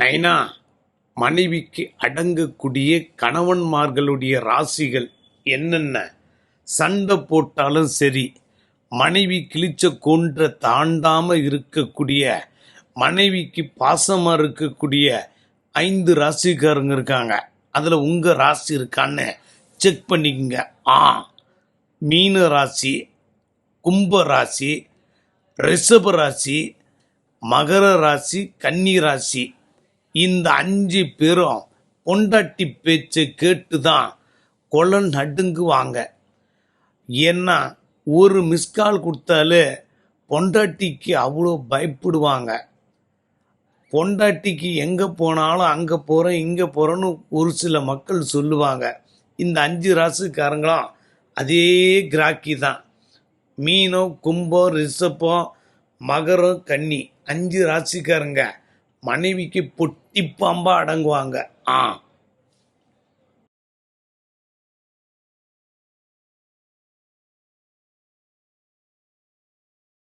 நைனா மனைவிக்கு அடங்கக்கூடிய கணவன்மார்களுடைய ராசிகள் என்னென்ன? சண்டை போட்டாலும் சரி மனைவி கிழிச்ச கொன்ற தாண்டாம இருக்கக்கூடிய மனைவிக்கு பாசமா இருக்கக்கூடிய ஐந்து ராசிக்காரங்க இருக்காங்க. அதுல உங்க ராசி இருக்கான்னு செக் பண்ணிக்கங்க. ஆ மீன ராசி கும்ப ராசி ரிஷப ராசி மகர ராசி கன்னி ராசி. இந்த அஞ்சு பேரும் பொண்டாட்டி பேச்சை கேட்டு தான் கொலை நடுங்குவாங்க. ஏன்னா ஒரு மிஸ்கால் கொடுத்தாலே பொண்டாட்டிக்கு அவ்வளோ பயப்படுவாங்க. பொண்டாட்டிக்கு எங்கே போனாலும் அங்கே போகிறேன் இங்கே போகிறேன்னு ஒரு சில மக்கள் சொல்லுவாங்க. இந்த அஞ்சு ராசுக்காரங்களும் அதே கிராக்கி தான் மீனோ கும்போ ரிஷப்போ மகரம் கன்னி அஞ்சு ராசிக்காரங்க. மனைவிக்கு பொட்டி பாம்பா அடங்குவாங்க. ஆ.